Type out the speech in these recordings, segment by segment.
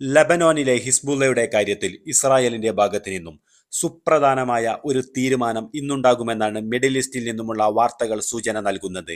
ലബനോനിലെ ഹിസ്ബുള്ളയുടെ കാര്യത്തിൽ ഇസ്രായേലിന്റെ ഭാഗത്തു നിന്നും സുപ്രധാനമായ ഒരു തീരുമാനം ഇന്നുണ്ടാകുമെന്നാണ് മിഡിൽ ഈസ്റ്റിൽ നിന്നുമുള്ള വാർത്തകൾ സൂചന നൽകുന്നത്.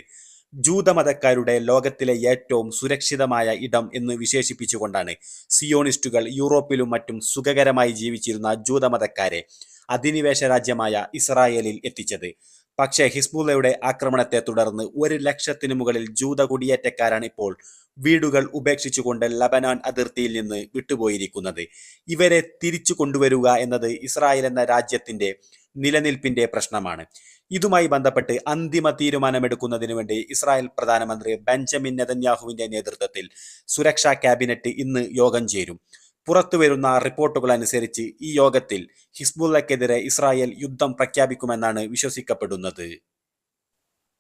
ജൂതമതക്കാരുടെ ലോകത്തിലെ ഏറ്റവും സുരക്ഷിതമായ ഇടം എന്ന് വിശേഷിപ്പിച്ചുകൊണ്ടാണ് സിയോണിസ്റ്റുകൾ യൂറോപ്പിലും മറ്റും സുഖകരമായി ജീവിച്ചിരുന്ന ജൂതമതക്കാരെ അധിനിവേശ രാജ്യമായ ഇസ്രായേലിൽ എത്തിച്ചത്. പക്ഷേ ഹിസ്ബുള്ളയുടെ ആക്രമണത്തെ തുടർന്ന് ഒരു ലക്ഷത്തിനു മുകളിൽ ജൂത കുടിയേറ്റക്കാരാണ് ഇപ്പോൾ വീടുകൾ ഉപേക്ഷിച്ചുകൊണ്ട് ലബനാൻ അതിർത്തിയിൽ നിന്ന് വിട്ടുപോയിരിക്കുന്നത്. ഇവരെ തിരിച്ചു കൊണ്ടുവരിക എന്നത് ഇസ്രായേൽ എന്ന രാജ്യത്തിന്റെ നിലനിൽപ്പിന്റെ പ്രശ്നമാണ്. ഇതുമായി ബന്ധപ്പെട്ട് അന്തിമ തീരുമാനമെടുക്കുന്നതിന് വേണ്ടി ഇസ്രായേൽ പ്രധാനമന്ത്രി ബെഞ്ചമിൻ നെതന്യാഹുവിന്റെ നേതൃത്വത്തിൽ സുരക്ഷാ ക്യാബിനറ്റ് ഇന്ന് യോഗം ചേരും. പുറത്തുവരുന്ന റിപ്പോർട്ടുകൾ അനുസരിച്ച് ഈ യോഗത്തിൽ ഹിസ്ബുള്ളക്കെതിരെ ഇസ്രായേൽ യുദ്ധം പ്രഖ്യാപിക്കുമെന്നാണ് വിശ്വസിക്കപ്പെടുന്നത്.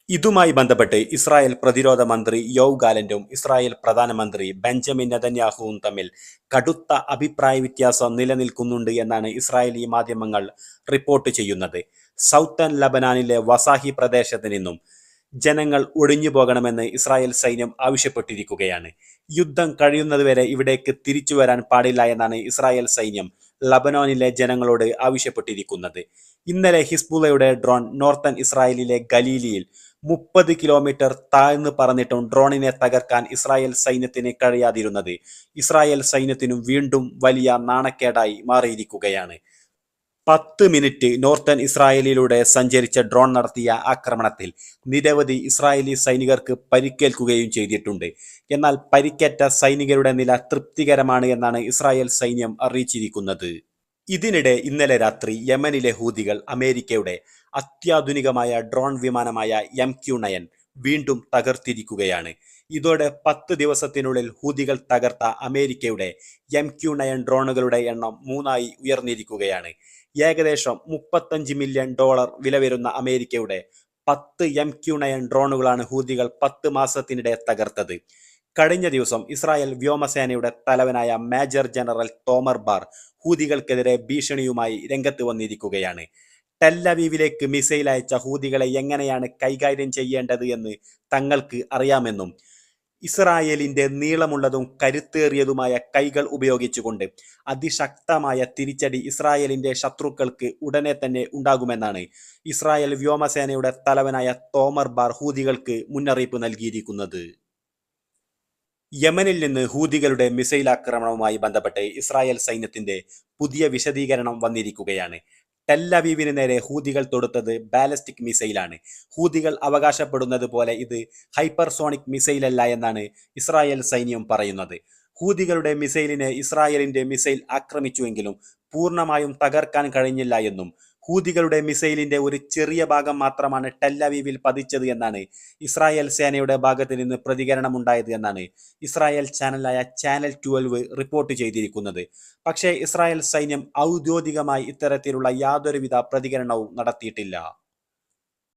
ഇതുമായി ബന്ധപ്പെട്ട് ഇസ്രായേൽ പ്രതിരോധ മന്ത്രി യോവ് ഗാലന്റും ഇസ്രായേൽ പ്രധാനമന്ത്രി ബെഞ്ചമിൻ നെതന്യാഹുവും തമ്മിൽ കടുത്ത അഭിപ്രായ വ്യത്യാസം നിലനിൽക്കുന്നുണ്ട് എന്നാണ് ഇസ്രായേലി മാധ്യമങ്ങൾ റിപ്പോർട്ട് ചെയ്യുന്നത്. സൗത്തൻ ലബനാനിലെ വസാഹി പ്രദേശത്ത് നിന്നും ജനങ്ങൾ ഒഴിഞ്ഞു പോകണമെന്ന് ഇസ്രായേൽ സൈന്യം ആവശ്യപ്പെട്ടിരിക്കുകയാണ്. യുദ്ധം കഴിയുന്നതുവരെ ഇവിടേക്ക് തിരിച്ചു വരാൻ പാടില്ല എന്നാണ് ഇസ്രായേൽ സൈന്യം ലബനോനിലെ ജനങ്ങളോട് ആവശ്യപ്പെട്ടിരിക്കുന്നത്. ഇന്നലെ ഹിസ്ബുലയുടെ ഡ്രോൺ നോർത്തൺ ഇസ്രായേലിലെ ഗലീലിയിൽ മുപ്പത് കിലോമീറ്റർ താഴ്ന്നു പറന്നിട്ടും ഡ്രോണിനെ തകർക്കാൻ ഇസ്രായേൽ സൈന്യത്തിന് കഴിയാതിരുന്നത്. ഇസ്രായേൽ സൈന്യത്തിനും വീണ്ടും വലിയ നാണക്കേടായി മാറിയിരിക്കുകയാണ്. പത്ത് മിനിറ്റ് നോർത്തേൺ ഇസ്രായേലിലൂടെ സഞ്ചരിച്ച ഡ്രോൺ നടത്തിയ ആക്രമണത്തിൽ നിരവധി ഇസ്രായേലി സൈനികർക്ക് പരിക്കേൽക്കുകയും ചെയ്തിട്ടുണ്ട്. എന്നാൽ പരിക്കേറ്റ സൈനികരുടെ നില തൃപ്തികരമാണ് എന്നാണ് ഇസ്രായേൽ സൈന്യം അറിയിച്ചിരിക്കുന്നത്. ഇതിനിടെ ഇന്നലെ രാത്രി യമനിലെ ഹൂതികൾ അമേരിക്കയുടെ അത്യാധുനികമായ ഡ്രോൺ വിമാനമായ എം ക്യു നയൻ വീണ്ടും തകർത്തിരിക്കുകയാണ്. ഇതോടെ പത്ത് ദിവസത്തിനുള്ളിൽ ഹൂതികൾ തകർത്ത അമേരിക്കയുടെ എം ക്യു നയൻ ഡ്രോണുകളുടെ എണ്ണം മൂന്നായി ഉയർന്നിരിക്കുകയാണ്. ഏകദേശം മുപ്പത്തഞ്ച് മില്യൺ ഡോളർ വില വരുന്ന അമേരിക്കയുടെ പത്ത് എം ക്യു നയൻ ഡ്രോണുകളാണ് ഹൂതികൾ പത്ത് മാസത്തിനിടെ തകർത്തത്. കഴിഞ്ഞ ദിവസം ഇസ്രായേൽ വ്യോമസേനയുടെ തലവനായ മേജർ ജനറൽ തോമർ ബാർ ഹൂതികൾക്കെതിരെ ഭീഷണിയുമായി രംഗത്ത് വന്നിരിക്കുകയാണ്. ടെല്ലവീവിലേക്ക് മിസൈൽ അയച്ച ഹൂതികളെ എങ്ങനെയാണ് കൈകാര്യം ചെയ്യേണ്ടത് എന്ന് തങ്ങൾക്ക് അറിയാമെന്നും ഇസ്രായേലിന്റെ നീളമുള്ളതും കരുത്തേറിയതുമായ കൈകൾ ഉപയോഗിച്ചുകൊണ്ട് അതിശക്തമായ തിരിച്ചടി ഇസ്രായേലിന്റെ ശത്രുക്കൾക്ക് ഉടനെ തന്നെ ഉണ്ടാകുമെന്നാണ് ഇസ്രായേൽ വ്യോമസേനയുടെ തലവനായ തോമർ ബാർ ഹൂതികൾക്ക് മുന്നറിയിപ്പ് നൽകിയിരിക്കുന്നത്. യമനിൽ നിന്ന് ഹൂതികളുടെ മിസൈൽ ആക്രമണവുമായി ബന്ധപ്പെട്ട് ഇസ്രായേൽ സൈന്യത്തിന്റെ പുതിയ വിശദീകരണം വന്നിരിക്കുകയാണ്. ടെല്ലവീവിന് നേരെ ഹൂതികൾ തൊടുത്തത് ബാലിസ്റ്റിക് മിസൈലാണ്. ഹൂതികൾ അവകാശപ്പെടുന്നത് പോലെ ഇത് ഹൈപ്പർസോണിക് മിസൈലല്ല എന്നാണ് ഇസ്രായേൽ സൈന്യം പറയുന്നത്. ഹൂതികളുടെ മിസൈലിനെ ഇസ്രായേലിന്റെ മിസൈൽ ആക്രമിച്ചുവെങ്കിലും പൂർണമായും തകർക്കാൻ കഴിഞ്ഞില്ല എന്നും ഹൂതികളുടെ മിസൈലിന്റെ ഒരു ചെറിയ ഭാഗം മാത്രമാണ് ടെല്ലവീവിൽ പതിച്ചത് എന്നാണ് ഇസ്രായേൽ സേനയുടെ ഭാഗത്ത് നിന്ന് പ്രതികരണമുണ്ടായത് എന്നാണ് ഇസ്രായേൽ ചാനലായ ചാനൽ ട്വൽവ് റിപ്പോർട്ട് ചെയ്തിരിക്കുന്നത്. പക്ഷേ ഇസ്രായേൽ സൈന്യം ഔദ്യോഗികമായി ഇത്തരത്തിലുള്ള യാതൊരുവിധ പ്രതികരണവും നടത്തിയിട്ടില്ല.